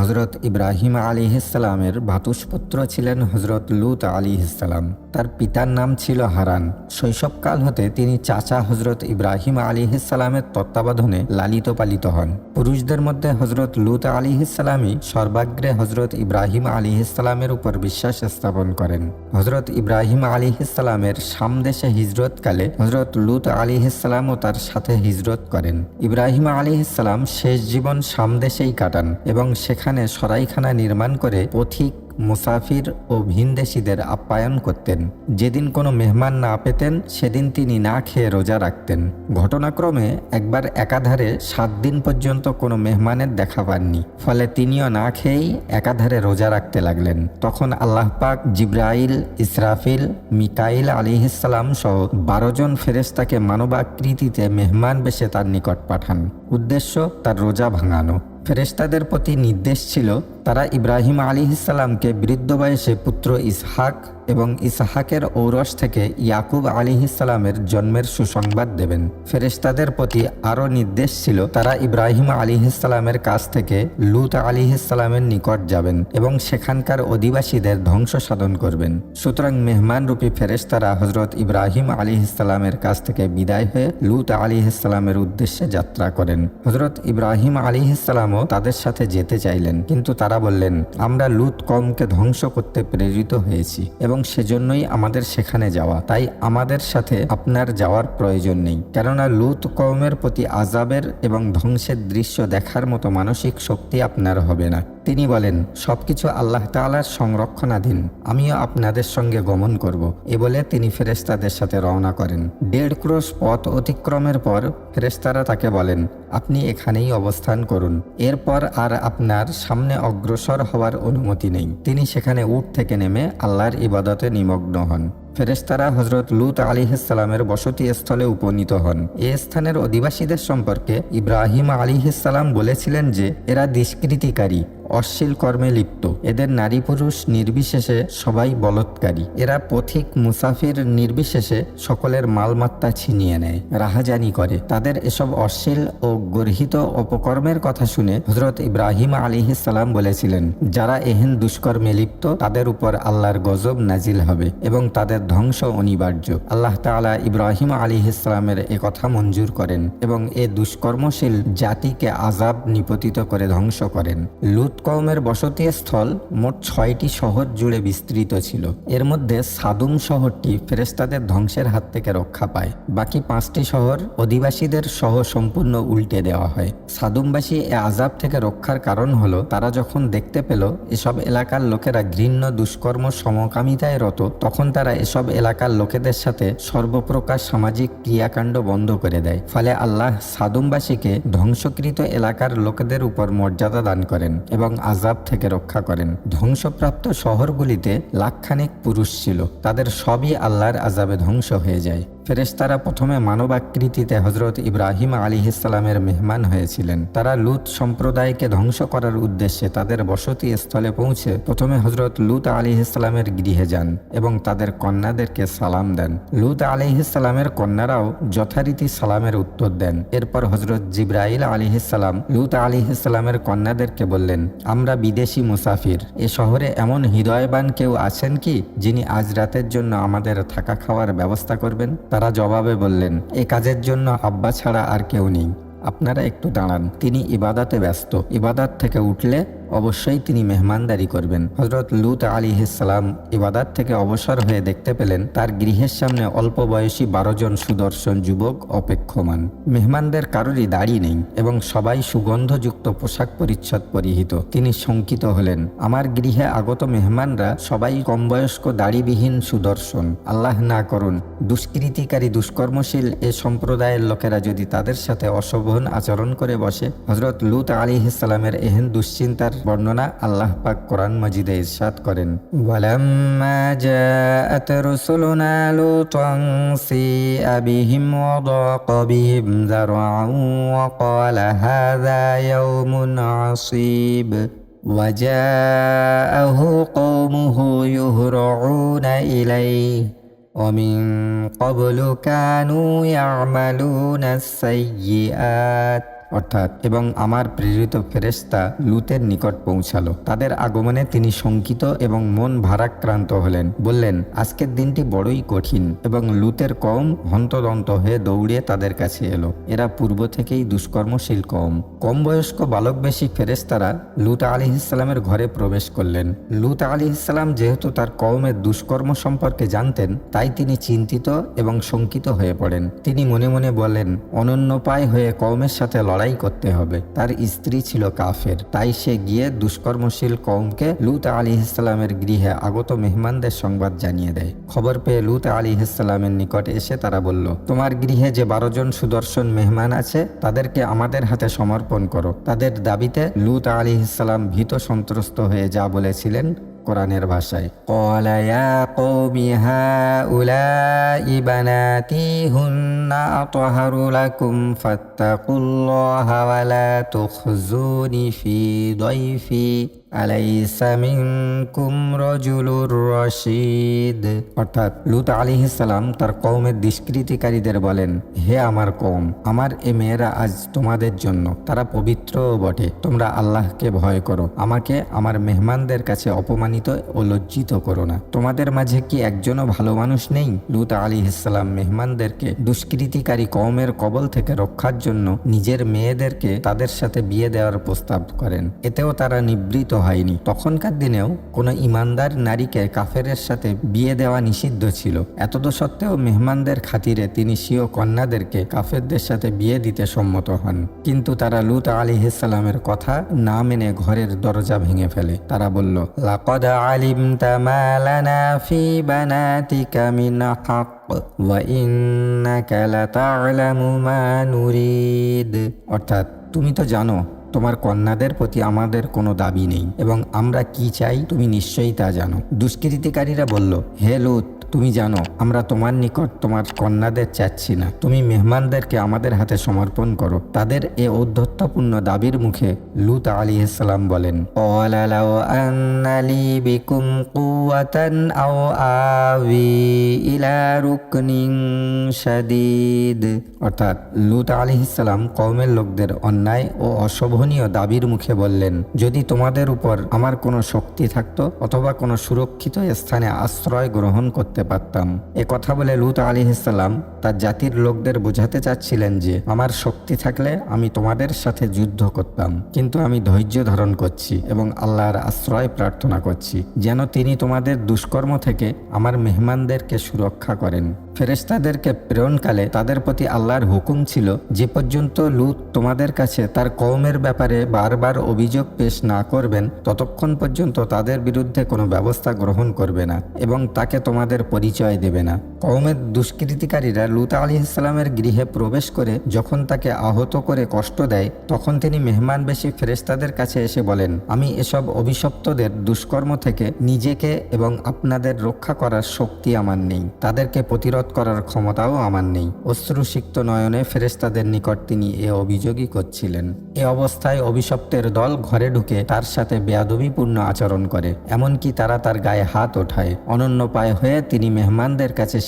হজরত ইব্রাহিম আলী ইসলামের ভাতুষপুত্র ছিলেন হজরত লুত আলী ইসালাম তার পিতার নাম ছিল হারান। শৈশবকাল হতে তিনি চাচা হজরত ইব্রাহিম আলী ইসালামের তত্ত্বাবধানে লালিত পালিত হন। পুরুষদের মধ্যে হজরত লুত আলী ইসালামই সর্বাগ্রে হজরত ইব্রাহিম আলী ইসালামের উপর বিশ্বাস স্থাপন করেন। হজরত ইব্রাহিম আলী ইসালামের সামদেশে হিজরতকালে হজরত লুত আলী ইসালামও তার সাথে হিজরত করেন। ইব্রাহিম আলী ইসালাম শেষ জীবন সামদেশেই কাটান এবং সেখানে সরাইখানা নির্মাণ করে পথিক মুসাফির ও ভিনদেশীদের আপ্যায়ন করতেন। যেদিন কোনো মেহমান না পেতেন, সেদিন তিনি না খেয়ে রোজা রাখতেন। ঘটনাক্রমে একবার একাধারে সাত দিন পর্যন্ত কোনো মেহমানের দেখা পাননি। ফলে তিনিও না খেয়েই একাধারে রোজা রাখতে লাগলেন। তখন আল্লাহ পাক জিব্রাইল, ইসরাফিল, মিকাইল আলিহিসাল্লাম সহ বারো জন ফেরেস্তাকে মানবাকৃতিতে মেহমান বেশে তার নিকট পাঠান। উদ্দেশ্য, তার রোজা ভাঙানো। ফেরেশতাদের প্রতি নির্দেশ ছিল তারা ইব্রাহিম আলী ইসাল্লামকে বৃদ্ধ বয়সে পুত্র ইসহাক এবং ইসাহাকের ঔরস থেকে ইয়াকুব আলী ইসালামের জন্মের সুসংবাদ দেবেন। ফেরেশতাদের প্রতি আরও নির্দেশ ছিল, তারা ইব্রাহিম আলী ইসালামের কাছ থেকে লুত আলী ইসালামের নিকট যাবেন এবং সেখানকার অধিবাসীদের ধ্বংস সাধন করবেন। সুতরাং মেহমান রূপী ফেরেশতারা হজরত ইব্রাহিম আলী ইসালামের কাছ থেকে বিদায় হয়ে লুত আলী ইসালামের উদ্দেশ্যে যাত্রা করেন। হজরত ইব্রাহিম আলী ইসালামও তাদের সাথে যেতে চাইলেন, কিন্তু তারা বললেন, আমরা লুত কমকে ধ্বংস করতে প্রেরিত হয়েছি এবং সেজন্যই আমাদের সেখানে যাওয়া। তাই আমাদের সাথে আপনার যাওয়ার প্রয়োজন নেই। কেননা লুত কওমের প্রতি আজাবের এবং ধ্বংসের দৃশ্য দেখার মতো মানসিক শক্তি আপনার হবে না। তিনি বলেন, সবকিছু আল্লাহ তাআলার সংরক্ষণাধীন। আমিও আপনাদের সঙ্গে গমন করব। এ বলে তিনি ফেরেস্তাদের সাথে রওনা করেন। দেড় ক্রোশ পথ অতিক্রমের পর ফেরেস্তারা তাকে বলেন, আপনি এখানেই অবস্থান করুন। এরপর আর আপনার সামনে অগ্রসর হওয়ার অনুমতি নেই। তিনি সেখানে উঠ থেকে নেমে আল্লাহর ইবাদতে নিমগ্ন হন। ফেরেস্তারা হজরত লুত আলিহাস্লামের বসতি স্থলে উপনীত হন। এ স্থানের অধিবাসীদের সম্পর্কে ইব্রাহিম আলিহাস্লাম বলেছিলেন যে, এরা দুষ্কৃতিকারী। অশ্লীল কর্মে লিপ্ত। এদের নারী পুরুষ নির্বিশেষে সবাই বলৎকারী। এরা পথিক মুসাফির নির্বিশেষে সকলের মালমাত্তা ছিনিয়ে নেয়, রাহাজানি করে। তাদের এসব অশ্লীল ও গর্হিত অপকর্মের কথা শুনে হজরত ইব্রাহিম আলিহিসাল্লাম বলেছিলেন, যারা এহেন দুষ্কর্মে লিপ্ত, তাদের উপর আল্লাহর গজব নাজিল হবে এবং তাদের ধ্বংস অনিবার্য। আল্লাহ তালা ইব্রাহিম আলী ইসলামের কথা মঞ্জুর করেন এবং এ দুষ্কর্মশীল জাতিকে আজাব নিপতিত করে ধ্বংস করেন। লুত কৌমের বসতি স্থল মোট ছয়টি শহর জুড়ে বিস্তৃত ছিল। এর মধ্যে সাদুম শহরটি ফেরেস্তাদের ধ্বংসের হাত থেকে রক্ষা পায়। বাকি পাঁচটি শহর অধিবাসীদের সহ সম্পূর্ণ উল্টে দেওয়া হয়। সাদুমবাসী এ আজাব থেকে রক্ষার কারণ হলো, তারা যখন দেখতে পেল এসব এলাকার লোকেরা ঘৃণ্য দুষ্কর্ম সমকামিতায় রত, তখন তারা এসব এলাকার লোকেদের সাথে সর্বপ্রকার সামাজিক ক্রিয়াকাণ্ড বন্ধ করে দেয়। ফলে আল্লাহ সাদুমবাসীকে ধ্বংসকৃত এলাকার লোকেদের উপর মর্যাদা দান করেন এবং আজাব থেকে রক্ষা করেন। ধ্বংসপ্রাপ্ত শহরগুলিতে লাখখানিক পুরুষ ছিল। তাদের সবই আল্লাহর আজাবে ধ্বংস হয়ে যায়। ফেরেশতারা প্রথমে মানবাকৃতিতে হজরত ইব্রাহিম আলী ইসলামের মেহমান হয়েছিলেন। তারা লুত সম্প্রদায়কে ধ্বংস করার উদ্দেশ্যে তাদের বসতি স্থলে পৌঁছে প্রথমে হজরত লুত আলী ইসলামের গৃহে যান এবং তাদের কন্যাদেরকে সালাম দেন। লুত আলী ইসলামের কন্যারাও যথারীতি সালামের উত্তর দেন। এরপর হজরত জিব্রাইল আলী ইসলাম লুত আলী ইসলামের কন্যাদেরকে বললেন, আমরা বিদেশি মুসাফির। এ শহরে এমন হৃদয়বান কেউ আছেন কি, যিনি আজ রাতের জন্য আমাদের থাকা খাওয়ার ব্যবস্থা করবেন? তারা জবাবে বললেন, এ কাজের জন্য আব্বা ছাড়া আর কেউ নেই। আপনারা একটু দাঁড়ান। তিনি ইবাদাতে ব্যস্ত। ইবাদাত থেকে উঠলে অবশ্যই তিনি মেহমানদারি করবেন। হজরত লুত আলী সালাম ইবাদাত থেকে অবসর হয়ে দেখতে পেলেন, তার গৃহের সামনে অল্প বয়সী বারো জন সুদর্শন যুবক অপেক্ষমান। মেহমানদের কারোরই দাড়ি নেই এবং সবাই সুগন্ধযুক্ত পোশাক পরিচ্ছদ পরিহিত। তিনি শঙ্কিত হলেন, আমার গৃহে আগত মেহমানরা সবাই কম বয়স্ক দাড়িবিহীন সুদর্শন। আল্লাহ না করুন, দুষ্কৃতিকারী দুষ্কর্মশীল এ সম্প্রদায়ের লোকেরা যদি তাদের সাথে অশোভন আচরণ করে বসে। হজরত লুত আলী ইসালামের এহেন দুশ্চিন্তার বর্ণনা আল্লাহ পাক কোরআন মজিদে ইরশাদ করেন ওয়ালাম্মা জাআত রুসুলুনা লুতান সিআ বিহিম ওয়াদাক বিহিম যারআন ওয়া ক্বালা হাযা ইয়াউমুন আসীব وجاءه قومه يهرعون إليه ومن قبل كانوا يعملون السيئات অর্থাৎ, এবং আমার প্রেরিত ফেরেশতা লুতের নিকট পৌঁছালো। তাদের আগমনে তিনি শঙ্কিত এবং মন ভারাক্রান্ত হলেন। বললেন, আজকের দিনটি বড়ই কঠিন এবং লুতের কম হন্তদন্ত হয়ে দৌড়িয়ে তাদের কাছে এলো। এরা পূর্ব থেকেই দুষ্কর্মশীল কম কম বয়স্ক বালকবেশী ফেরেশতারা লুত আলী ইসলামের ঘরে প্রবেশ করলেন। লুত আলী ইসলাম যেহেতু তার কওমের দুষ্কর্ম সম্পর্কে জানতেন, তাই তিনি চিন্তিত এবং শঙ্কিত হয়ে পড়েন। তিনি মনে মনে বলেন অনন্যপায় হয়ে কওমের সাথে লড়াই করতে হবে। তার স্ত্রী ছিল কাফের। তাই সে গিয়ে দুষ্কর্মশীল কওমকে লুত আলী ইসলামের গৃহে আগত মেহমানদের সংবাদ জানিয়ে দেয়। খবর পেয়ে লুত আলী ইসলামের নিকট এসে তারা বলল, তোমার গৃহে যে বারো জন সুদর্শন মেহমান আছে, তাদেরকে আমাদের হাতে সমর্পণ করো। তাদের দাবিতে লুত আলী ইসলাম ভীত সন্ত্রস্ত হয়ে যা বলেছিলেন কোরআনের ভাষায়। কলায়া কৌমিহা উলা ইবানাতি হুন্না আতহারুলাকুম ফাত্তাকুল্লাহ হাওয়ালা তুখজুনি ফি দয়ফি আলাইসা মিনকুম রজুলুর রশিদ। অর্থাৎ লুত আলিহিসাল্লাম তার কৌমের দুষ্কৃতিকারীদের বলেন, হে আমার কৌম আমার এ মেয়েরা আজ তোমাদের জন্য, তারা পবিত্র বটে। তোমরা আল্লাহকে ভয় করো। আমাকে আমার মেহমানদের কাছে অপমানিত ও লজ্জিত করো না। তোমাদের মাঝে কি একজনও ভালো মানুষ নেই? লুত আলিহিসাল্লাম মেহমানদেরকে দুষ্কৃতিকারী কৌমের কবল থেকে রক্ষার জন্য নিজের মেয়েদেরকে তাদের সাথে বিয়ে দেওয়ার প্রস্তাব করেন। এতেও তারা নিবৃত হয়নি তখনকার দিনেও কোনো ইমানদার নারীকে কাফেরের সাথে বিয়ে দেওয়া নিষিদ্ধ ছিল এতদ সত্ত্বেও মেহমানদের খাতিরে তিনি স্বীয় কন্যাদেরকে কাফেরদের সাথে বিয়ে দিতে সম্মত হন কিন্তু তারা লুত আলী ইসলামের কথা না মেনে ঘরের দরজা ভেঙে ফেলে তারা বলল লাকদ আলিম তামালানা ফি বানাতিকা মিন হক وإنك لتعلم ما نريد অর্থাৎ তুমি তো জানো তোমার কন্যাদের প্রতি আমাদের কোনো দাবি নেই, এবং আমরা কি চাই তুমি নিশ্চয়ই তা জানো। দুষ্কৃতিকারীরা বলল, হে লুত তুমি জানো, আমরা তোমার নিকট তোমার কন্যাদের চাচ্ছি না। তুমি মেহমানদেরকে আমাদের হাতে সমর্পণ করো। তাদের এ ঔদ্ধত্যপূর্ণ দাবির মুখে লুত আলী ইসলাম বলেন অর্থাৎ লুত আলী ইসলাম কৌমের লোকদের অন্যায় ও অশোভনীয় দাবির মুখে বললেন, যদি তোমাদের উপর আমার কোনো শক্তি থাকতো অথবা কোনো সুরক্ষিত স্থানে আশ্রয় গ্রহণ করতে পারতাম। এ কথা বলে লুত আলী ইসলাম তার জাতির লোকদের বোঝাতে চাচ্ছিলেন যে, আমার শক্তি থাকলে আমি তোমাদের সাথে যুদ্ধ করতাম, কিন্তু আমি ধৈর্য ধারণ করছি এবং আল্লাহর আশ্রয় প্রার্থনা করছি, যেন তিনি তোমাদের দুষ্কর্ম থেকে আমার মেহমানদেরকে সুরক্ষা করেন। ফেরেশতাদেরকে প্রেরণকালে তাদের প্রতি আল্লাহর হুকুম ছিল, যে পর্যন্ত লুত তোমাদের কাছে তার কৌমের ব্যাপারে বারবার অভিযোগ পেশ না করবেন, ততক্ষণ পর্যন্ত তাদের বিরুদ্ধে কোনো ব্যবস্থা গ্রহণ করবে না এবং তাকে তোমাদের পরিচয় দেবে না। কওমের দুষ্কৃতিকারীরা লুত আলী ইসলামের গৃহে প্রবেশ করে যখন তাকে আহত করে কষ্ট দেয়, তখন তিনি মেহমান বেশি ফেরেশতাদের কাছে এসে বলেন, আমি এসব অভিশপ্তদের দুষ্কর্ম থেকে নিজেকে এবং আপনাদের রক্ষা করার শক্তি আমার নেই। তাদেরকে প্রতিরোধ করার ক্ষমতাও আমার নেই। অশ্রুসিক্ত নয়নে ফেরেস্তাদের নিকট তিনি এ অভিযোগই করছিলেন। এ অবস্থায় অভিশপ্তের দল ঘরে ঢুকে তার সাথে বেয়াদবিপূর্ণ আচরণ করে। এমনকি তারা তার গায়ে হাত ওঠায়। অনন্য পায় হয়ে তিনি মেহমানদের কাছে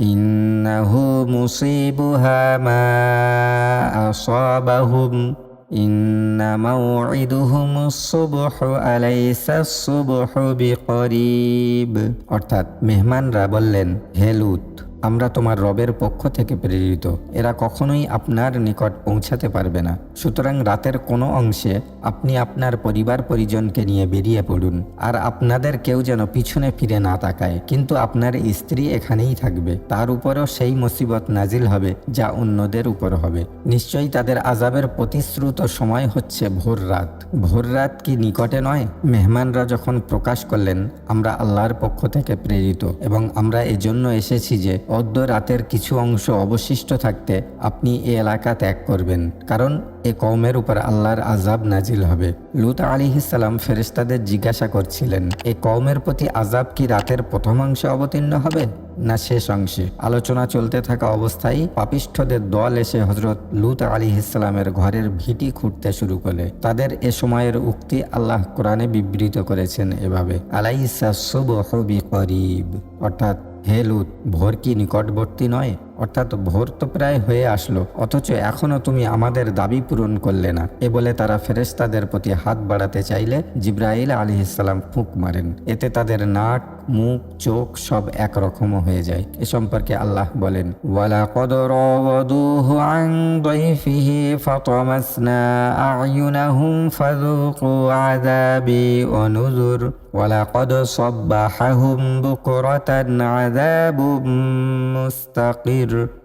إنه مصيبها ما أصابهم إن موعدهم الصبح أليس الصبح بقريب অর্থাৎ মেহমানরা বললেন হে লুত আমরা তোমার রবের পক্ষ থেকে প্রেরিত। এরা কখনোই আপনার নিকট পৌঁছাতে পারবে না। সুতরাং রাতের কোনো অংশে আপনি আপনার পরিবার পরিজনকে নিয়ে বেরিয়ে পড়ুন, আর আপনাদের কেউ যেন পিছনে ফিরে না তাকায়। কিন্তু আপনার স্ত্রী এখানেই থাকবে। তার উপরও সেই মুসিবত নাজিল হবে যা অন্যদের উপর হবে। নিশ্চয়ই তাদের আজাবের প্রতিশ্রুত সময় হচ্ছে ভোর রাত। ভোর রাত কি নিকটে নয়? মেহমানরা যখন প্রকাশ করলেন, আমরা আল্লাহর পক্ষ থেকে প্রেরিত, এবং আমরা এজন্য এসেছি যে অর্ধ রাতের কিছু অংশ অবশিষ্ট থাকতে আপনি এ এলাকা ত্যাগ করবেন, কারণ এ কওমের উপর আল্লাহর আজাব নাজিল হবে। লুত আলিহিসাল্লাম ফেরেশতাদের জিজ্ঞাসা করছিলেন, এ কওমের প্রতি আজাব কি রাতের প্রথমাংশে অবতীর্ণ হবে, না শেষ অংশে? আলোচনা চলতে থাকা অবস্থায় পাপিষ্ঠদের দল এসে হজরত লুত আলী ইসলামের ঘরের ভিটি খুঁড়তে শুরু করে তাদের এ সময়ের উক্তি আল্লাহ কোরআনে বিবৃত করেছেন এভাবে, আলাইসা সুবহ বিকরিব, অর্থাৎ হে লুত ভোর কি নিকটবর্তী নয়? অর্থাৎ ভোর তো প্রায় হয়ে আসলো অথচ এখনো তুমি আমাদের দাবি পূরণ করলে না এ বলে তারা ফেরেশতাদের প্রতি হাত বাড়াতে চাইলে জিব্রাইল আলী ইসলাম ফুঁক মারেন এতে তাদের নাক মুখ চোখ সব একরকম হয়ে যায় এ সম্পর্কে আল্লাহ বলেন ওয়ালা কদর عن ضيفه فطمسنا أعينهم فذوقوا عذابي ونذر ولقد صبحهم بكرة عذاب مستقر manager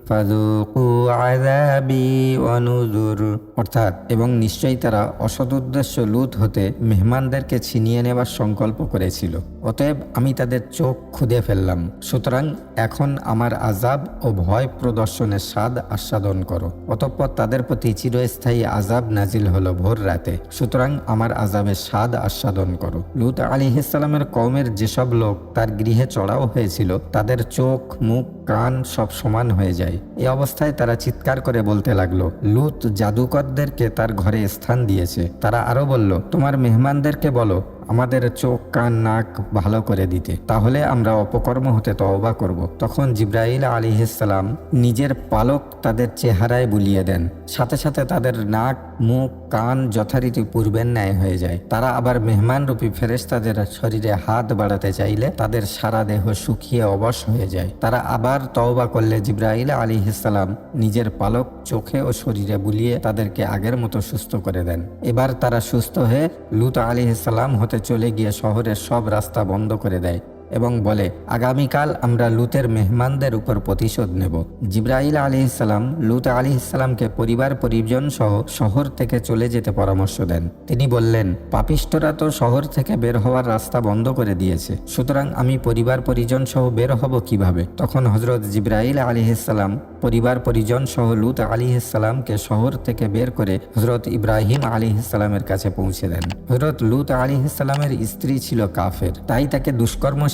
অর্থাৎ, এবং নিশ্চয়ই তারা অসৎ উদ্দেশ্য লুত হতে মেহমানদেরকে ছিনিয়ে নেবার সংকল্প করেছিল। অতএব আমি তাদের চোখ খুদে ফেললাম। সুতরাং এখন আমার আজাব ও ভয় প্রদর্শনের স্বাদ আস্বাদন করো। অতঃপর তাদের প্রতি চিরস্থায়ী আজাব নাজিল হলো ভোর রাতে। সুতরাং আমার আজাবের স্বাদ আস্বাদন করো। লুত আলী ইসলামের কৌমের যেসব লোক তার গৃহে চড়াও হয়েছিল, তাদের চোখ, মুখ, কান সব সমান হয়ে যায়। এই অবস্থায় তারা চিৎকার করে বলতে লাগল, লুত জাদুকরদেরকে তার ঘরে স্থান দিয়েছে। তারা আরও বলল, তোমার মেহমানদেরকে বলো, আমাদের চোখ, কান, নাক ভালো করে দিতে। তাহলে আমরা অপকর্ম হতে তওবা করব। তখন জিব্রাইল আলী ইসলাম নিজের পালক তাদের চেহারায় বুলিয়ে দেন। সাথে সাথে তাদের নাক মুখ, কান যথারীতি পূর্বের ন্যায় হয়ে যায়। তারা আবার মেহমানরূপী ফেরেশতাদের শরীরে হাত বাড়াতে চাইলে তাদের সারা দেহ শুকিয়ে অবশ হয়ে যায়। তারা আবার তওবা করলে জিব্রাইল আলী ইসালাম নিজের পালক, চোখে ও শরীরে বুলিয়ে তাদেরকে আগের মতো সুস্থ করে দেন। এবার তারা সুস্থ হয়ে লুত আলী ইসালাম হতে চলে গিয়ে শহরের সব রাস্তা বন্ধ করে দেয়। এবং বলে, আগামীকাল আমরা লুতের মেহমানদের উপর প্রতিশোধ নেব। জিব্রাইল আলী ইসলাম লুত আলী ইসলামকে পরিবার, পরিজন সহ শহর থেকে চলে যেতে পরামর্শ দেন। তিনি বললেন পাপিষ্টরা তো শহর থেকে বের হওয়ার রাস্তা বন্ধ করে দিয়েছে। সুতরাং আমি পরিবার, পরিজন সহ বের হব কীভাবে? তখন হজরত জিব্রাইল আলী ইসলাম পরিবার, পরিজন সহ লুত আলী ইসলামকে শহর থেকে বের করে হজরত ইব্রাহিম আলী ইসলামের কাছে পৌঁছে দেন। হজরত লুত আলী ইসলামের স্ত্রী ছিল কাফের। তাই তাকে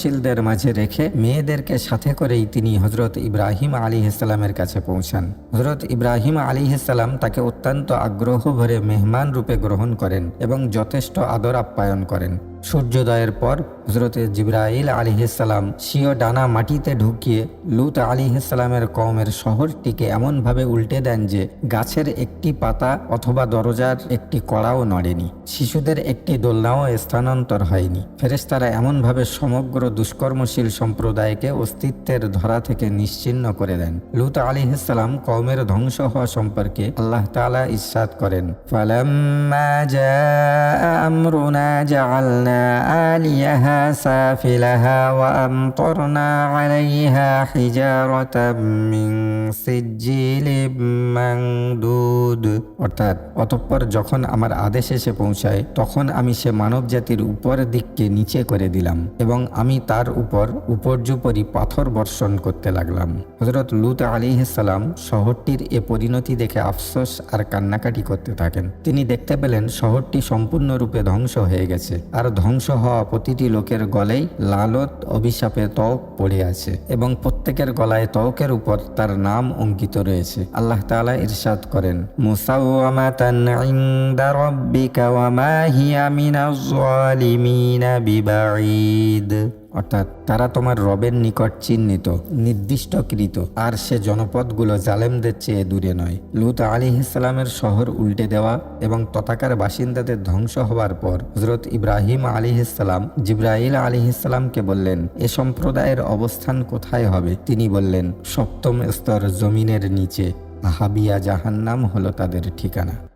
দুষ্কর্মশীলদের মাঝে রেখে মেয়েদেরকে সাথে করেই তিনি হজরত ইব্রাহিম আলী ইসলামের কাছে পৌঁছান। হজরত ইব্রাহিম আলী ইসলাম তাকে অত্যন্ত আগ্রহ ভরে মেহমান রূপে গ্রহণ করেন এবং যথেষ্ট আদর আপ্যায়ন করেন। সূর্যোদয়ের পর হজরতে জিব্রাইল আলিহিসাল্লাম সিও ডানা মাটিতে ঢুকিয়ে লুত আলিহিসাল্লামের কমের শহরটিকে এমনভাবে উল্টে দেন যে গাছের একটি পাতা অথবা দরজার একটি কড়াও নড়েনি, শিশুদের একটি দোলনাও স্থানান্তর হয়নি। ফেরেস্তারা এমনভাবে সমগ্র দুষ্কর্মশীল সম্প্রদায়কে অস্তিত্বের ধরা থেকে নিশ্চিন্ন করে দেন। লুত আলিহিসাল্লাম কমের ধ্বংস হওয়া সম্পর্কে আল্লাহ তালা ইস্বাদ করেন آليها سافلها وأمطرنا عليها حجارة من سجيل منضود অর্থাৎ অতঃপর যখন আমার আদেশ এসে পৌঁছায় তখন আমি সে মানব জাতির উপর দিককে নিচে করে দিলাম এবং আমি তার উপর উপর্যুপরি পাথর বর্ষণ করতে লাগলাম হজরত লুত আলী সালাম শহরটির এ পরিণতি দেখে আফসোস আর কান্নাকাটি করতে থাকেন তিনি দেখতে পেলেন শহরটি সম্পূর্ণরূপে ধ্বংস হয়ে গেছে আর ধ্বংস হওয়া প্রতিটি লোকের গলেই লালত, অভিশাপে তক পড়ে আছে এবং প্রত্যেকের গলায় তওকের উপর তার নাম অঙ্কিত রয়েছে। আল্লাহ তাআলা ইরশাদ করেন, মুসাওয়ামাতান ইনদা রাব্বিকা ওয়া মা মিনাজ জালিমিনা বিবাঈদ। অর্থাৎ তারা তোমার রবের নিকট চিহ্নিত, নির্দিষ্টকৃত, আর সে জনপদগুলো জালেমদের চেয়ে দূরে নয়। লুত আলী ইসলামের শহর উল্টে দেওয়া এবং তথাকার বাসিন্দাদের ধ্বংস হওয়ার পর হজরত ইব্রাহিম আলী ইসলাম জিব্রাহিল আলী ইসলামকে বললেন, এ সম্প্রদায়ের অবস্থান কোথায় হবে? তিনি বললেন, সপ্তম স্তর জমিনের নিচে। হাবিয়া জাহান্নাম হলো তাদের ঠিকানা।